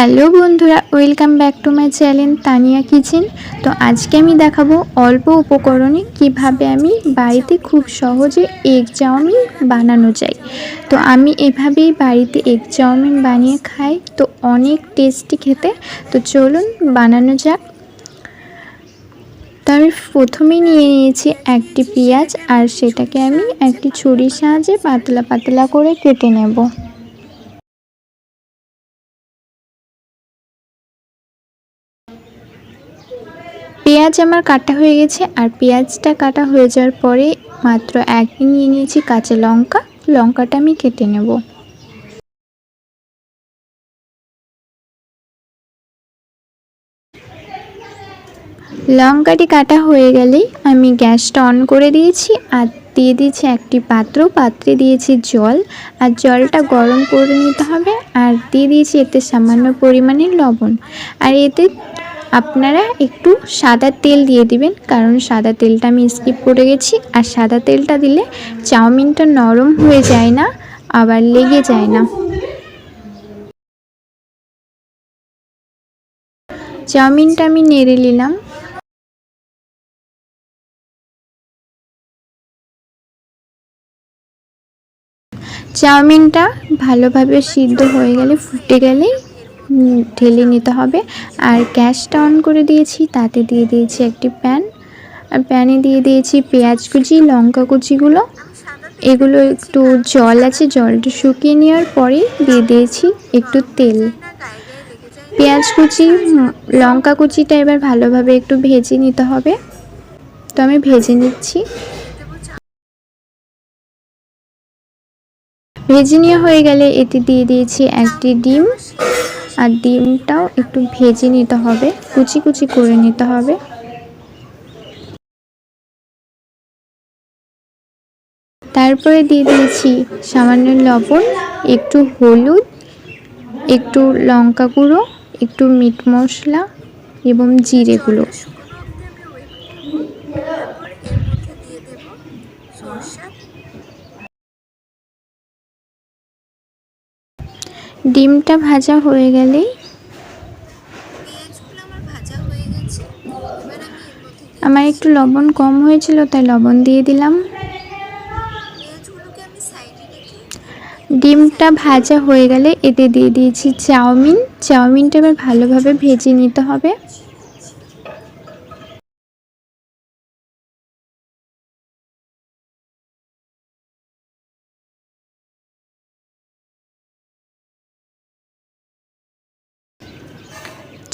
Hello বন্ধুরা, welcome back to my channel Tania kitchen. তো আজকে আমি দেখাবো অল্প উপকরণে কীভাবে আমি বাড়িতে খুব সহজে এগ চাউমিন বানানো যায়। তো আমি এভাবেই বাড়িতে এগ চাউমিন বানিয়ে খাই, তো অনেক টেস্টি খেতে। তো চলুন বানানো যাক। তো আমি প্রথমেই নিয়ে নিয়েছি একটি পেঁয়াজ, আর সেটাকে আমি একটি ছুরির সাহায্যে পাতলা পাতলা করে কেটে নেব। পেঁয়াজ আমার কাটা হয়ে গেছে, আর পেঁয়াজটা কাটা হয়ে যাওয়ার পরে মাত্র এক নিয়ে নিয়েছি কাঁচা লঙ্কা। লঙ্কাটা আমি কেটে নেব। লঙ্কাটি কাটা হয়ে গেলেই আমি গ্যাসটা অন করে দিয়েছি, আর দিয়ে দিয়েছি একটি পাত্র। পাত্রে দিয়েছি জল, আর জলটা গরম করে নিতে হবে, আর দিয়ে দিয়েছি এতে সামান্য পরিমাণে লবণ। আর এতে আপনারা একটু সাদা তেল দিয়ে দিবেন, কারণ সাদা তেলটা আমি স্কিপ করে গেছি। আর সাদা তেলটা দিলে চাউমিনটা নরম হয়ে যায় না, আবার লেগে যায় না। চাউমিনটা আমি নেড়ে নিলাম। চাউমিনটা ভালোভাবে সিদ্ধ হয়ে গেলে, ফুটে গেলেই ঢেলে নিতে হবে। আর গ্যাসটা অন করে দিয়েছি, তাতে দিয়ে দিয়েছি একটি প্যান। আর প্যানে দিয়ে দিয়েছি পেঁয়াজ কুচি, লঙ্কা কুচিগুলো। এগুলো একটু জল আছে জলটা শুকিয়ে নেওয়ার পরেই দিয়ে দিয়েছি একটু তেল। পেঁয়াজ কুচি লঙ্কা কুচিটা এবার ভালোভাবে একটু ভেজে নিতে হবে। তো আমি ভেজে নিচ্ছি। ভেজে নেওয়া হয়ে গেলে এতে দিয়ে দিয়েছি একটি ডিম। আর ডিমটাও একটু ভেজে নিতে হবে, কুচি কুচি করে নিতে হবে। তারপরে দিয়ে দিয়েছি সামান্য লবণ, একটু হলুদ, একটু লঙ্কা গুঁড়ো, একটু মিট মশলা এবং জিরে গুঁড়ো। ডিমটা ভাজা হয়ে গেলেই আমার একটু লবণ কম হয়েছিল, তাই লবণ দিয়ে দিলাম। ডিমটা ভাজা হয়ে গেলে এতে দিয়ে দিয়েছি চাউমিন। চাউমিনটা এবার ভালোভাবে ভেজে নিতে হবে।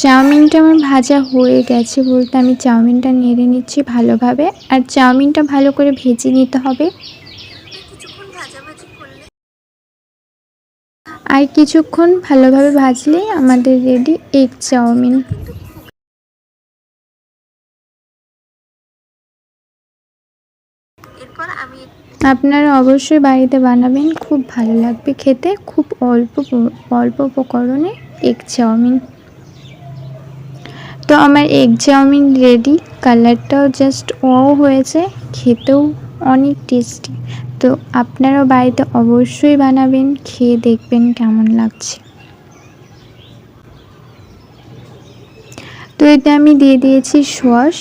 চাউমিনটা আমার ভাজা হয়ে গেছে বলতে আমি চাউমিনটা নেড়ে নিচ্ছি ভালোভাবে। আর চাউমিনটা ভালো করে ভেজে নিতে হবে। আর কিছুক্ষণ ভালোভাবে ভাজলেই আমাদের রেডি এগ চাউমিন। আপনারা অবশ্যই বাড়িতে বানাবেন, খুব ভালো লাগবে খেতে। খুব অল্প অল্প উপকরণে এগ চাউমিন। তো আমার এগ চাউমিন রেডি কালারটাও জাস্ট ও হয়েছে। খেতেও অনেক টেস্টি তো আপনারাও বাড়িতে অবশ্যই বানাবেন। খেয়ে দেখবেন কেমন লাগছে। তো এতে আমি দিয়ে দিয়েছি সস।